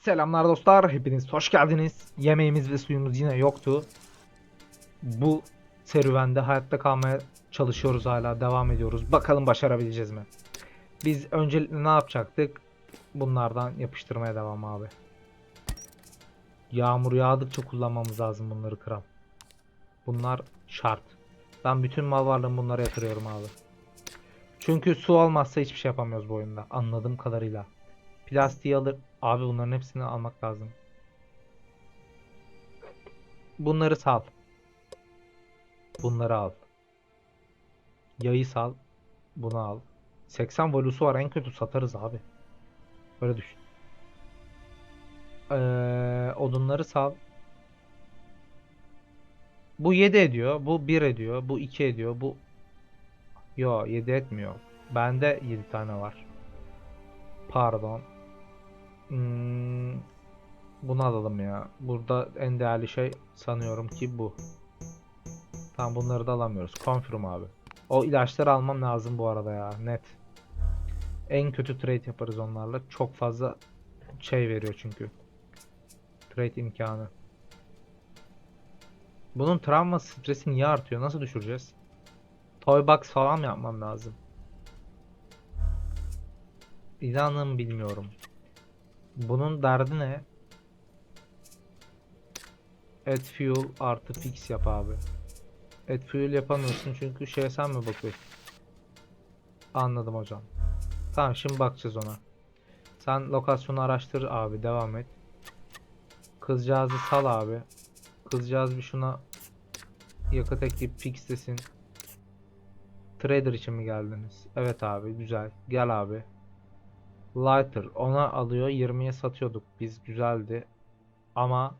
Selamlar dostlar, hepiniz hoş geldiniz. Yemeğimiz ve suyumuz yine yoktu. Bu serüvende hayatta kalmaya çalışıyoruz hala, devam ediyoruz. Bakalım başarabileceğiz mi? Biz öncelikle ne yapacaktık? Bunlardan yapıştırmaya devam abi. Yağmur yağdıkça kullanmamız lazım bunları kram. Bunlar şart. Ben bütün mal varlığımı bunlara yatırıyorum abi. Çünkü su olmazsa hiçbir şey yapamıyoruz bu oyunda. Anladığım kadarıyla. Plastiği alır. Abi bunların hepsini almak lazım. Bunları sal. Bunları al. Yayı sal. Bunu al. 80 volusu var en kötü satarız abi. Öyle düşün. Ee, odunları sal. Bu 7 ediyor. Bu 1 ediyor. Bu 2 ediyor. Bu Yo 7 etmiyor. Bende 7 tane var. Pardon. Hmm, bunu alalım ya. Burada en değerli şey sanıyorum ki bu. Tamam bunları da alamıyoruz. Confirm abi. O ilaçları almam lazım bu arada ya. Net. En kötü trade yaparız onlarla. Çok fazla şey veriyor çünkü. Trade imkanı. Bunun travma stresi niye artıyor? Nasıl düşüreceğiz? Toy box falan mı yapmam lazım? İnanın bilmiyorum. Bunun derdi ne? Add fuel artı fix yap abi. Add fuel yapamıyorsun çünkü şeye sen mi bakıyorsun? Anladım hocam. Tamam şimdi bakacağız ona. Sen lokasyonu araştır abi devam et. Kızcağızı sal abi. Kızcağız bir şuna yakıt ekleyip fixlesin. Trader için mi geldiniz? Evet abi güzel. Gel abi. Lighter ona alıyor 20'ye satıyorduk biz güzeldi. Ama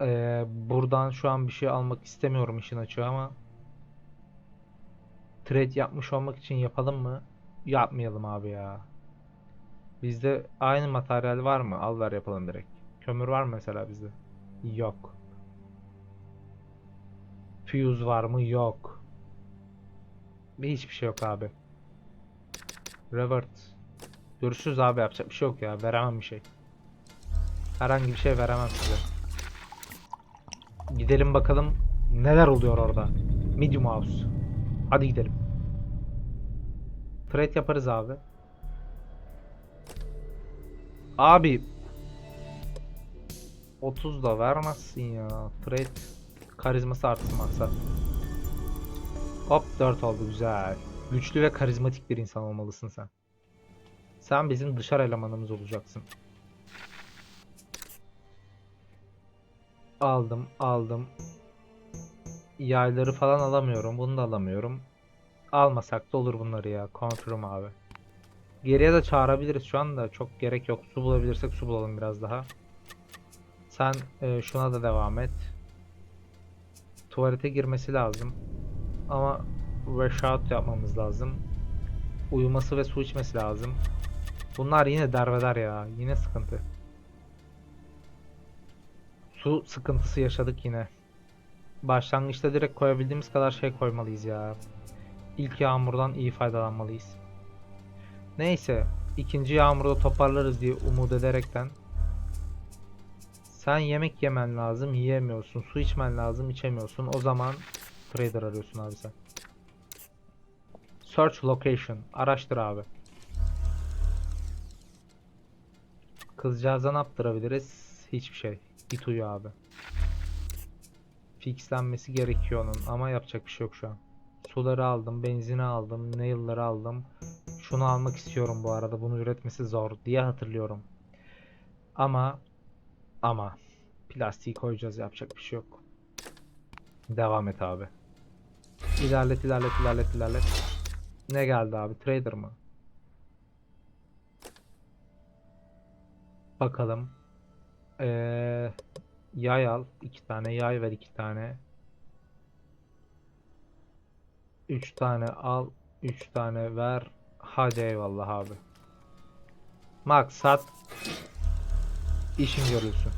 eee, buradan şu an bir şey almak istemiyorum işin açığı ama trade yapmış olmak için yapalım mı? Yapmayalım abi ya. Bizde aynı materyal var mı? Al ver yapalım direkt. Kömür var mı mesela bizde? Yok. Fuse var mı? Yok. Bir hiçbir şey yok abi. Revert. Görüşürüz abi yapacak bir şey yok ya. Veremem bir şey. Herhangi bir şey veremem size. Gidelim bakalım neler oluyor orada. Medium House. Hadi gidelim. Trade yaparız abi. Abi 30 da vermezsin ya. Trade karizması artsın maksat. Hop 4 oldu güzel. Güçlü ve karizmatik bir insan olmalısın sen. Sen bizim dışarı elemanımız olacaksın. Aldım, aldım. Yayları falan alamıyorum. Bunu da alamıyorum. Almasak da olur bunları ya. Confirm abi. Geriye de çağırabiliriz şu anda. Çok gerek yok. Su bulabilirsek su bulalım biraz daha. Sen e, şuna da devam et. Tuvalete girmesi lazım. Ama wash out yapmamız lazım. Uyuması ve su içmesi lazım. Bunlar yine derbeder ya. Yine sıkıntı. Su sıkıntısı yaşadık yine. Başlangıçta direkt koyabildiğimiz kadar şey koymalıyız ya. İlk yağmurdan iyi faydalanmalıyız. Neyse. ikinci yağmurda toparlarız diye umut ederekten. Sen yemek yemen lazım, yiyemiyorsun. Su içmen lazım, içemiyorsun. O zaman trader arıyorsun abi sen. Search location. Araştır abi. Kızcağıza ne yaptırabiliriz? Hiçbir şey. Git uyu abi. Fixlenmesi gerekiyor onun ama yapacak bir şey yok şu an. Suları aldım, benzini aldım, nail'ları aldım. Şunu almak istiyorum bu arada. Bunu üretmesi zor diye hatırlıyorum. Ama ama plastiği koyacağız yapacak bir şey yok. Devam et abi. İlerlet ilerlet ilerlet ilerlet. Ne geldi abi? Trader mı? Bakalım. Ee, yay al. iki tane yay ver iki tane. Üç tane al. Üç tane ver. Hadi eyvallah abi. Maksat işin görülsün.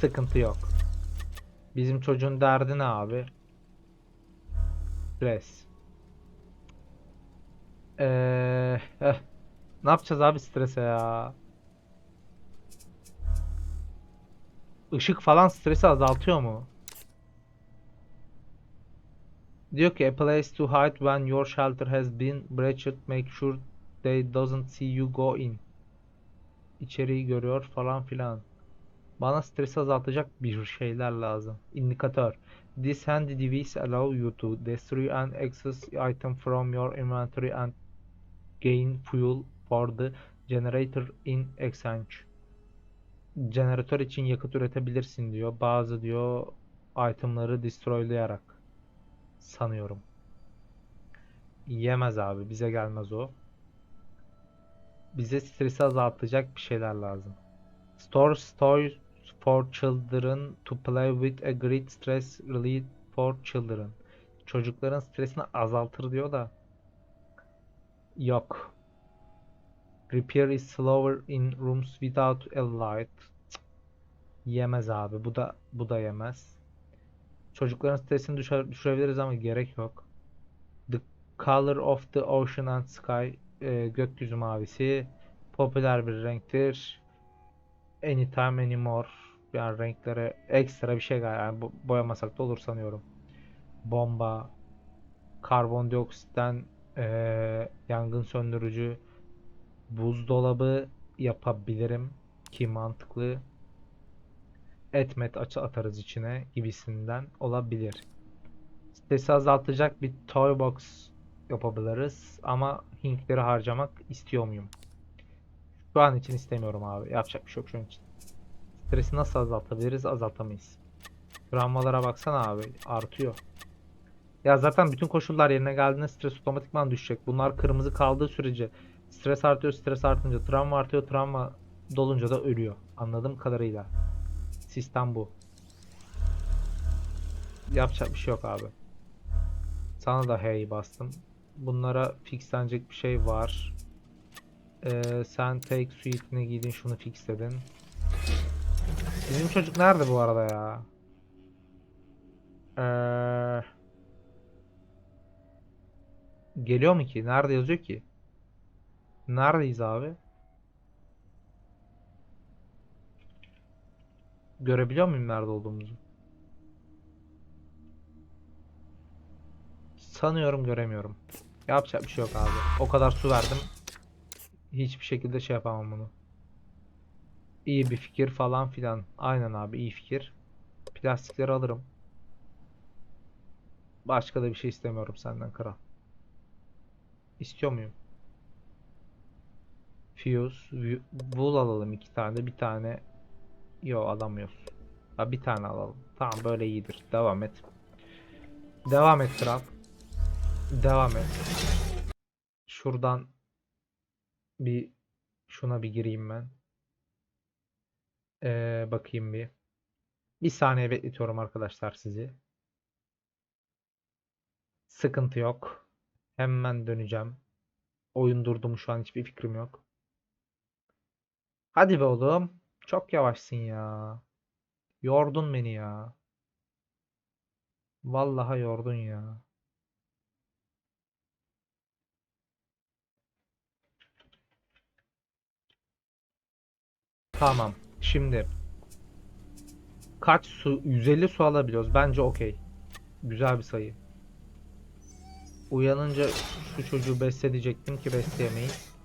Sıkıntı yok. Bizim çocuğun derdi ne abi? Stres. Eee, eh. Ne yapacağız abi strese ya? Işık falan stresi azaltıyor mu? Diyor ki a place to hide when your shelter has been breached make sure they doesn't see you go in. İçeriği görüyor falan filan. Bana stresi azaltacak bir şeyler lazım. İndikatör. This handy device allow you to destroy and access item from your inventory and gain fuel for the generator in exchange. Jeneratör için yakıt üretebilirsin diyor. Bazı diyor itemları destroylayarak sanıyorum. Yemez abi. Bize gelmez o. Bize stresi azaltacak bir şeyler lazım. Store toys for children to play with a great stress relief for children. Çocukların stresini azaltır diyor da yok. Repair is slower in rooms without a light. Cık. Yemez abi. Bu da bu da yemez. Çocukların stresini düşür- düşürebiliriz ama gerek yok. The color of the ocean and sky e, gökyüzü mavisi popüler bir renktir. Anytime anymore yani renklere ekstra bir şey galiba yani bo- boyamasak da olur sanıyorum. Bomba, karbondioksitten e, yangın söndürücü, buzdolabı yapabilirim ki mantıklı. Etmet açı atarız içine gibisinden olabilir. Stresi azaltacak bir toy box yapabiliriz ama Hinkleri harcamak istiyor muyum? Şu an için istemiyorum abi. Yapacak bir şey yok şu an için. Stresi nasıl azaltabiliriz? Azaltamayız. Travmalara baksana abi. Artıyor. Ya zaten bütün koşullar yerine geldiğinde stres otomatikman düşecek. Bunlar kırmızı kaldığı sürece stres artıyor, stres artınca travma artıyor, travma dolunca da ölüyor. Anladığım kadarıyla. Sistem bu. Yapacak bir şey yok abi. Sana da hey bastım. Bunlara fixlenecek bir şey var. Ee, sen take suite'ini giydin şunu fixledin. Bizim çocuk nerede bu arada ya? Ee, geliyor mu ki? Nerede yazıyor ki? Neredeyiz abi? Görebiliyor muyum nerede olduğumuzu? Sanıyorum göremiyorum. Yapacak bir şey yok abi. O kadar su verdim. Hiçbir şekilde şey yapamam bunu. İyi bir fikir falan filan. Aynen abi iyi fikir. Plastikleri alırım. Başka da bir şey istemiyorum senden kral. İstiyor muyum? Fuse, wool alalım iki tane. Bir tane Yo alamıyoruz. Ha bir tane alalım. Tamam böyle iyidir. Devam et. Devam et kral. Devam et. Şuradan bir şuna bir gireyim ben. Ee, bakayım bir. Bir saniye bekletiyorum arkadaşlar sizi. Sıkıntı yok. Hemen döneceğim. Oyun durdu mu şu an hiçbir fikrim yok. Hadi be oğlum. Çok yavaşsın ya. Yordun beni ya. Vallahi yordun ya. Tamam. Şimdi kaç su 150 su alabiliyoruz. Bence okey. Güzel bir sayı. Uyanınca şu çocuğu besle diyecektim ki besleyemeyiz.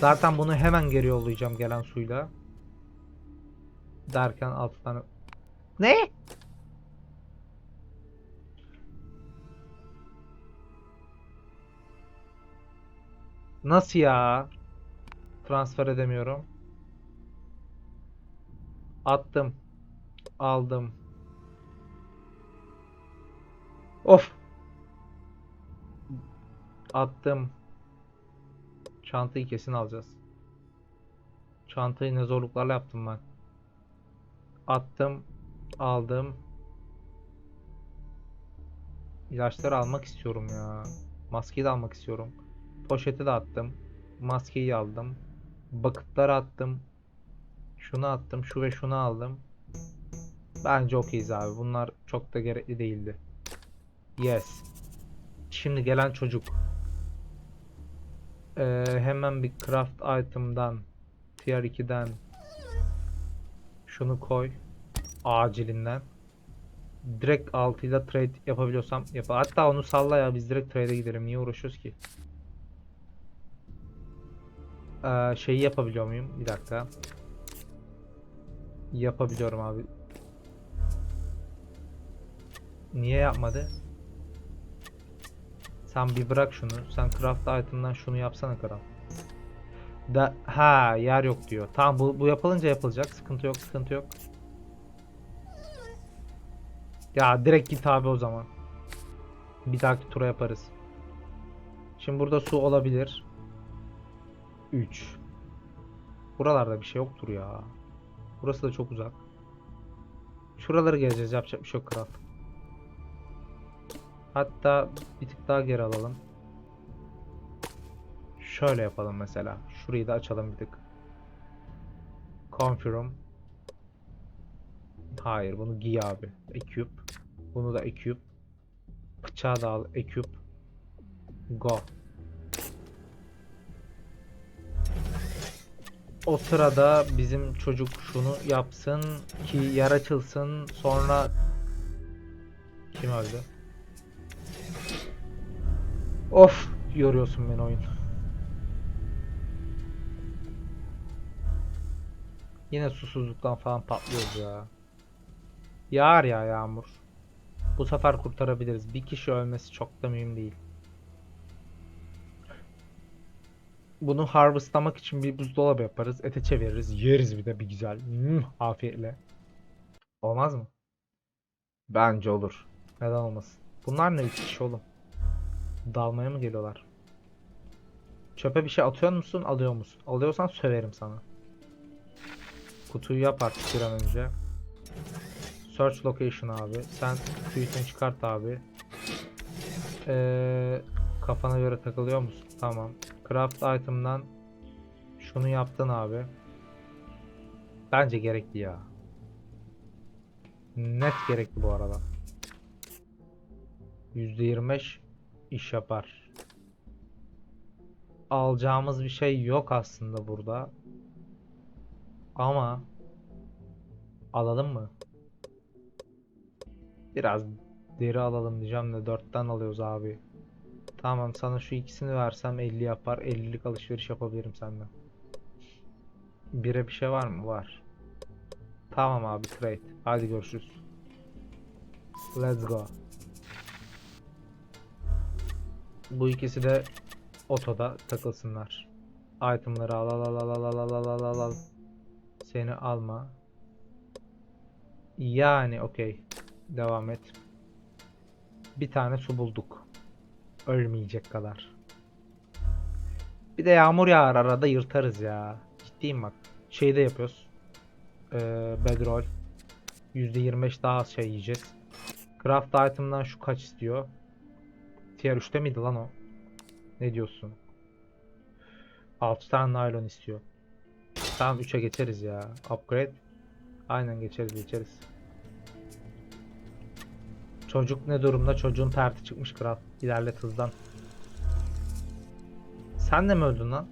Zaten bunu hemen geri yollayacağım gelen suyla. Derken 6 tane... Ne? Nasıl ya? Transfer edemiyorum. Attım. Aldım. Of. Attım. Çantayı kesin alacağız. Çantayı ne zorluklarla yaptım ben. Attım. Aldım. İlaçları almak istiyorum ya. Maskeyi de almak istiyorum. Poşeti de attım. Maskeyi aldım. Bakıtları attım. Şunu attım. Şu ve şunu aldım. Bence okeyiz abi. Bunlar çok da gerekli değildi. Yes. Şimdi gelen çocuk. Ee, hemen bir craft item'dan Tier 2'den şunu koy. Acilinden. Direkt 6 ile trade yapabiliyorsam yap. Hatta onu salla ya biz direkt trade'e gidelim. Niye uğraşıyoruz ki? Ee, şeyi yapabiliyor muyum? Bir dakika. Yapabiliyorum abi. Niye yapmadı? Sen bir bırak şunu. Sen craft item'dan şunu yapsana kral. Da ha yer yok diyor. Tamam bu bu yapılınca yapılacak. Sıkıntı yok, sıkıntı yok. Ya direkt git abi o zaman. Bir dahaki tura yaparız. Şimdi burada su olabilir. 3. Buralarda bir şey yoktur ya. Burası da çok uzak. Şuraları gezeceğiz. Yapacak bir şey yok kral. Hatta bir tık daha geri alalım. Şöyle yapalım mesela. Şurayı da açalım bir tık. Confirm. Hayır bunu giy abi. Equip. Bunu da equip. Bıçağı da al. Equip. Go. O sırada bizim çocuk şunu yapsın ki yer açılsın. Sonra kim öldü? Of yoruyorsun beni oyun. Yine susuzluktan falan patlıyoruz ya. Yağar ya yağmur. Bu sefer kurtarabiliriz. Bir kişi ölmesi çok da mühim değil. Bunu harvestlamak için bir buzdolabı yaparız. Ete çeviririz. Yeriz bir de bir güzel. Hmm, afiyetle. Olmaz mı? Bence olur. Neden olmasın? Bunlar ne üç kişi oğlum? Dalmaya mı geliyorlar? Çöpe bir şey atıyor musun? Alıyor musun? Alıyorsan söverim sana. Kutuyu yap artık bir an önce. Search location abi. Sen tweetini çıkart abi. Ee, kafana göre takılıyor musun? Tamam. Craft item'dan şunu yaptın abi. Bence gerekli ya. Net gerekli bu arada. %25 iş yapar. Alacağımız bir şey yok aslında burada. Ama alalım mı? Biraz deri alalım diyeceğim de 4'ten alıyoruz abi. Tamam sana şu ikisini versem 50 yapar. 50'lik alışveriş yapabilirim senden. Bire bir şey var mı? Var. Tamam abi trade. Hadi görüşürüz. Let's go. Bu ikisi de otoda takılsınlar. Itemları al al al al al al al al al al. Seni alma. Yani okey. Devam et. Bir tane su bulduk. Ölmeyecek kadar. Bir de yağmur yağar arada yırtarız ya. Ciddiyim bak. Şeyde yapıyoruz. Ee, bedroll. %25 daha az şey yiyeceğiz. Craft item'dan şu kaç istiyor? Tier 3'te miydi lan o? Ne diyorsun? 6 tane naylon istiyor. Tamam 3'e geçeriz ya. Upgrade. Aynen geçeriz geçeriz. Çocuk ne durumda? Çocuğun terti çıkmış kral. İlerlet hızdan. Sen de mi öldün lan?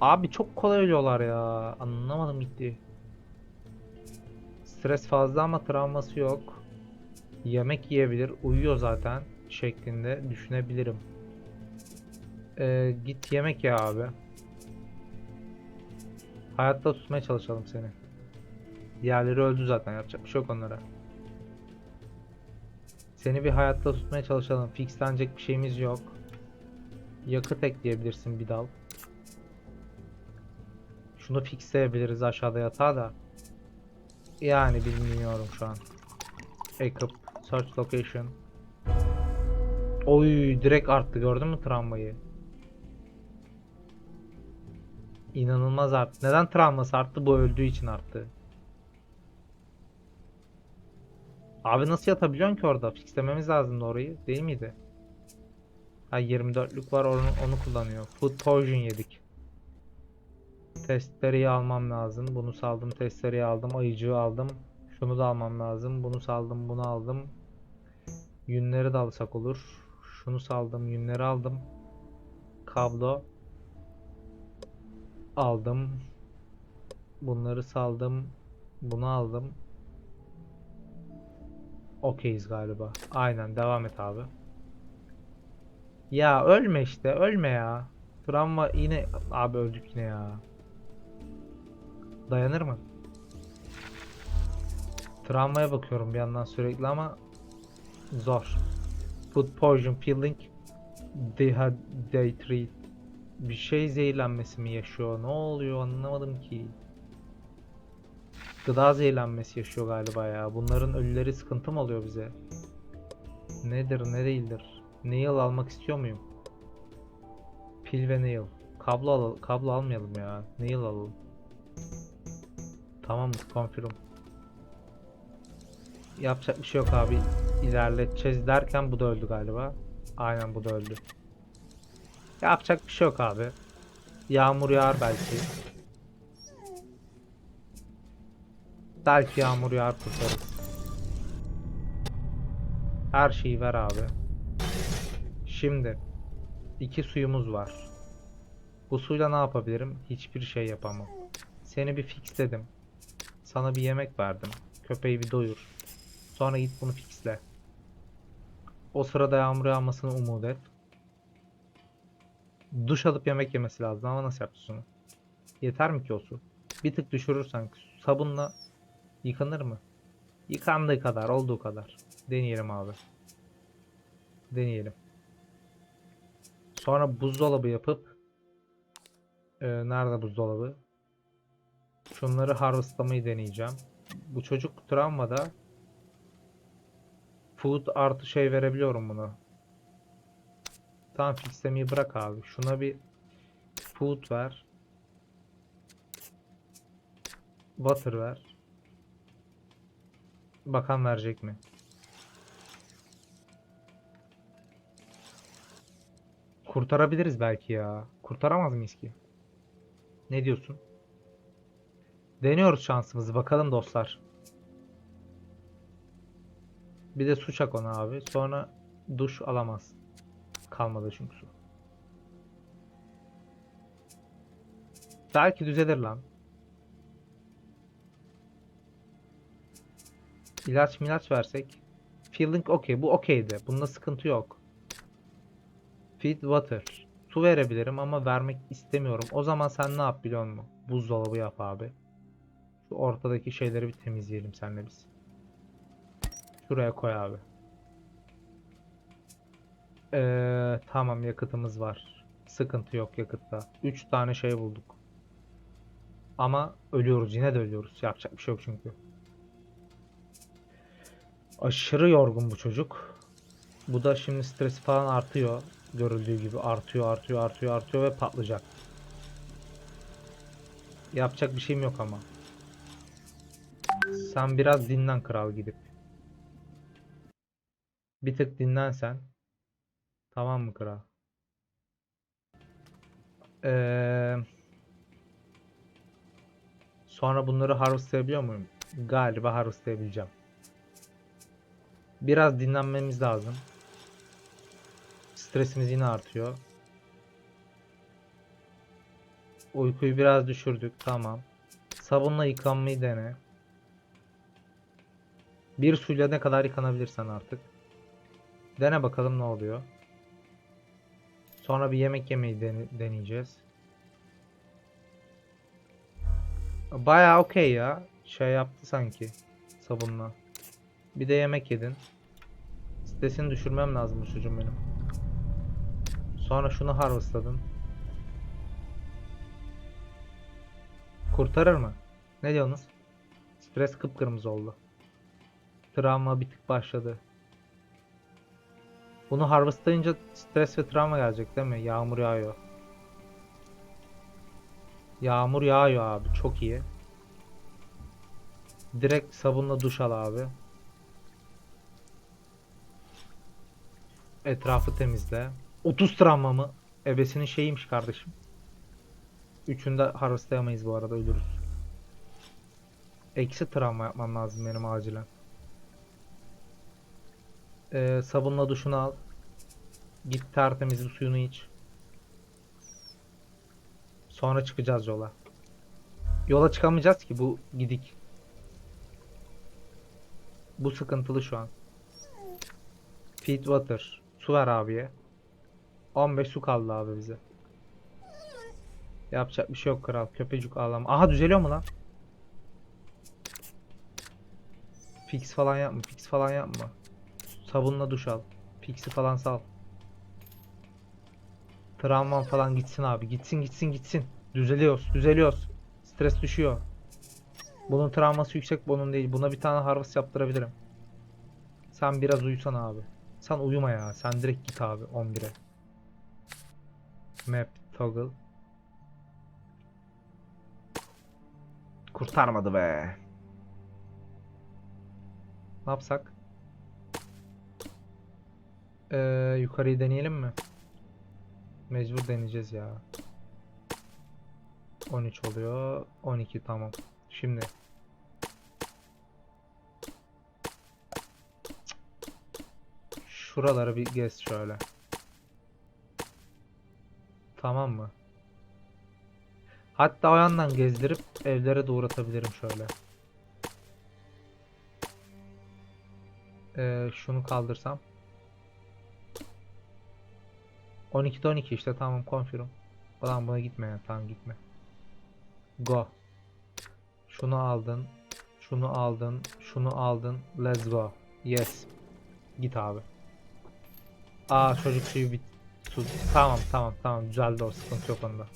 Abi çok kolay ölüyorlar ya. Anlamadım gitti. Stres fazla ama travması yok. Yemek yiyebilir. Uyuyor zaten. Şeklinde düşünebilirim. Ee, git yemek ya abi. Hayatta tutmaya çalışalım seni. Diğerleri öldü zaten. Yapacak bir şey yok onlara. Seni bir hayatta tutmaya çalışalım. Fixlenecek bir şeyimiz yok. Yakıt ekleyebilirsin bir dal. Şunu fixleyebiliriz aşağıda yatağa da. Yani bilmiyorum şu an. Equip. Search location. Oy direkt arttı gördün mü travmayı? İnanılmaz arttı. Neden travması arttı? Bu öldüğü için arttı. Abi nasıl yatabiliyorsun ki orada? Fixlememiz lazımdı orayı. Değil miydi? Ha 24'lük var onu, onu kullanıyor. Food poison yedik. Testereyi almam lazım. Bunu saldım. Testereyi aldım. Ayıcığı aldım. Şunu da almam lazım. Bunu saldım. Bunu aldım. Yünleri de alsak olur. Şunu saldım. Yünleri aldım. Kablo. Aldım. Bunları saldım. Bunu aldım. Okeyiz galiba. Aynen devam et abi. Ya ölme işte ölme ya. Travma yine abi öldük yine ya. Dayanır mı? Travmaya bakıyorum bir yandan sürekli ama zor. Food poison feeling dehydrate bir şey zehirlenmesi mi yaşıyor? Ne oluyor anlamadım ki. Gıda zehirlenmesi yaşıyor galiba ya. Bunların ölüleri sıkıntı mı oluyor bize? Nedir ne değildir? Nail almak istiyor muyum? Pil ve nail. Kablo al kablo almayalım ya. Nail alalım. Tamam confirm. Yapacak bir şey yok abi. İlerleteceğiz derken bu da öldü galiba. Aynen bu da öldü. Yapacak bir şey yok abi. Yağmur yağar belki. Belki yağmur yağar kurtarırız. Her şeyi ver abi. Şimdi iki suyumuz var. Bu suyla ne yapabilirim? Hiçbir şey yapamam. Seni bir fixledim. Sana bir yemek verdim. Köpeği bir doyur. Sonra git bunu fixle. O sırada yağmur yağmasını umut et. Duş alıp yemek yemesi lazım ama nasıl yapacağız onu? Yeter mi ki o su? Bir tık düşürürsen sabunla yıkanır mı? Yıkandığı kadar, olduğu kadar. Deneyelim abi. Deneyelim. Sonra buzdolabı yapıp Ee, nerede buzdolabı? Şunları harvestlamayı deneyeceğim. Bu çocuk travmada food artı şey verebiliyorum buna. Tamam fixlemeyi bırak abi. Şuna bir food ver. Water ver. Bakan verecek mi? Kurtarabiliriz belki ya. Kurtaramaz mıyız ki? Ne diyorsun? Deniyoruz şansımızı. Bakalım dostlar. Bir de su çak ona abi. Sonra duş alamaz. Kalmadı çünkü su. Belki düzelir lan. İlaç milaç versek. Feeling okey. Bu okeydi. Bunda sıkıntı yok. Feed water. Su verebilirim ama vermek istemiyorum. O zaman sen ne yap biliyor musun? Buzdolabı yap abi. Şu ortadaki şeyleri bir temizleyelim seninle biz. Şuraya koy abi. Ee, tamam yakıtımız var. Sıkıntı yok yakıtta. 3 tane şey bulduk. Ama ölüyoruz yine de ölüyoruz. Yapacak bir şey yok çünkü. Aşırı yorgun bu çocuk. Bu da şimdi stresi falan artıyor. Görüldüğü gibi artıyor artıyor artıyor artıyor ve patlayacak. Yapacak bir şeyim yok ama. Sen biraz dinlen kral gidip. Bir tık dinlen sen. Tamam mı kral? Ee, sonra bunları harvestlayabiliyor muyum? Galiba harvestlayabileceğim. Biraz dinlenmemiz lazım. Stresimiz yine artıyor. Uykuyu biraz düşürdük. Tamam. Sabunla yıkanmayı dene. Bir suyla ne kadar yıkanabilirsen artık. Dene bakalım ne oluyor. Sonra bir yemek yemeyi dene- deneyeceğiz. Bayağı okey ya. Şey yaptı sanki. Sabunla. Bir de yemek yedin. Stresini düşürmem lazım bu çocuğum benim. Sonra şunu harvestladın. Kurtarır mı? Ne diyorsunuz? Stres kıpkırmızı oldu. Travma bir tık başladı. Bunu harvestlayınca stres ve travma gelecek değil mi? Yağmur yağıyor. Yağmur yağıyor abi. Çok iyi. Direkt sabunla duş al abi. Etrafı temizle. 30 travma mı? Ebesinin şeyiymiş kardeşim. Üçünde harvestlayamayız bu arada ölürüz. Eksi travma yapmam lazım benim acilen. Ee, sabunla duşunu al. Git tertemiz bir suyunu iç. Sonra çıkacağız yola. Yola çıkamayacağız ki bu gidik. Bu sıkıntılı şu an. Feed water. Su ver abiye. 15 su kaldı abi bize. Yapacak bir şey yok kral. Köpecik ağlama. Aha düzeliyor mu lan? Fix falan yapma. Fix falan yapma. Sabunla duş al. Fix'i falan sal. Travman falan gitsin abi. Gitsin gitsin gitsin. Düzeliyoruz. Düzeliyoruz. Stres düşüyor. Bunun travması yüksek bunun değil. Buna bir tane harvest yaptırabilirim. Sen biraz uyusan abi. Sen uyuma ya. Sen direkt git abi 11'e. Map toggle. Kurtarmadı be. Ne yapsak? Ee, yukarıyı deneyelim mi? Mecbur deneyeceğiz ya. 13 oluyor. 12 tamam. Şimdi. Şuraları bir gez şöyle. Tamam mı? Hatta o yandan gezdirip evlere de şöyle. Ee, şunu kaldırsam. 12'de 12 işte tamam confirm. Ulan buna gitme ya tamam gitme. Go. Şunu aldın. Şunu aldın. Şunu aldın. Let's go. Yes. Git abi. Aa çocuk suyu bit. Su. Tamam tamam tamam düzeldi o sıkıntı yok onda.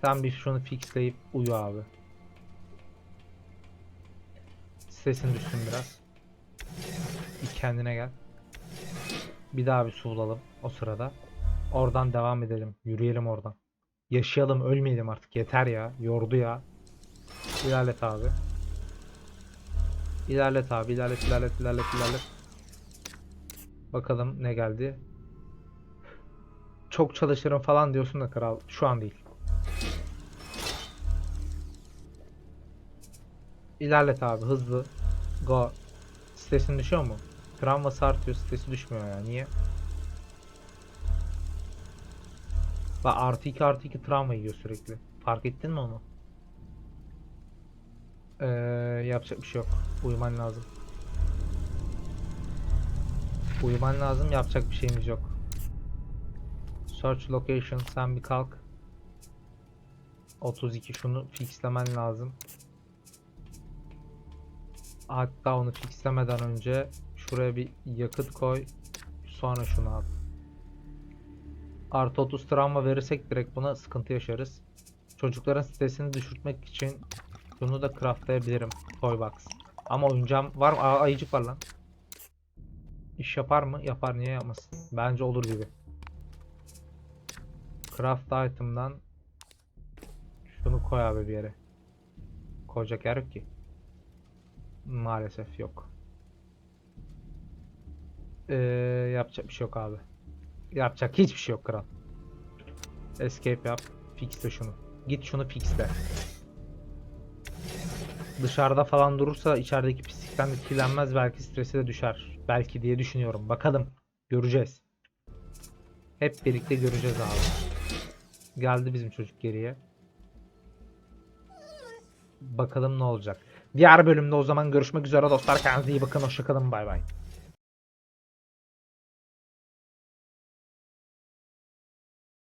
Sen bir şunu fixleyip uyu abi. Sesin düşsün biraz. Bir kendine gel. Bir daha bir su bulalım o sırada. Oradan devam edelim. Yürüyelim oradan. Yaşayalım ölmeyelim artık. Yeter ya. Yordu ya. İlerlet abi. İlerlet abi. ilerlet ilerlet ilerlet ilerlet. Bakalım ne geldi. Çok çalışırım falan diyorsun da kral. Şu an değil. İlerlet abi hızlı. Go. Stresin düşüyor mu? Travması artıyor, stresi düşmüyor ya. Niye? Bak artı 2 artı 2 travma yiyor sürekli. Fark ettin mi onu? Ee, yapacak bir şey yok. Uyuman lazım. Uyuman lazım. Yapacak bir şeyimiz yok. Search location. Sen bir kalk. 32 şunu fixlemen lazım. Hatta onu fixlemeden önce şuraya bir yakıt koy. Sonra şunu al. Artı 30 travma verirsek direkt buna sıkıntı yaşarız. Çocukların stresini düşürtmek için bunu da craftlayabilirim. Toybox. Ama oyuncağım var mı? Aa, ayıcık var lan. İş yapar mı? Yapar. Niye yapmasın? Bence olur gibi. Craft item'dan şunu koy abi bir yere. Koyacak yer yok ki. Maalesef yok. Ee, yapacak bir şey yok abi. Yapacak hiçbir şey yok kral. Escape yap. Fixle şunu. Git şunu fixle. Dışarıda falan durursa içerideki pislikten etkilenmez. Belki stresi de düşer. Belki diye düşünüyorum. Bakalım. Göreceğiz. Hep birlikte göreceğiz abi. Geldi bizim çocuk geriye. Bakalım ne olacak. Diğer bölümde o zaman görüşmek üzere dostlar. Kendinize iyi bakın. Hoşçakalın. Bay bay.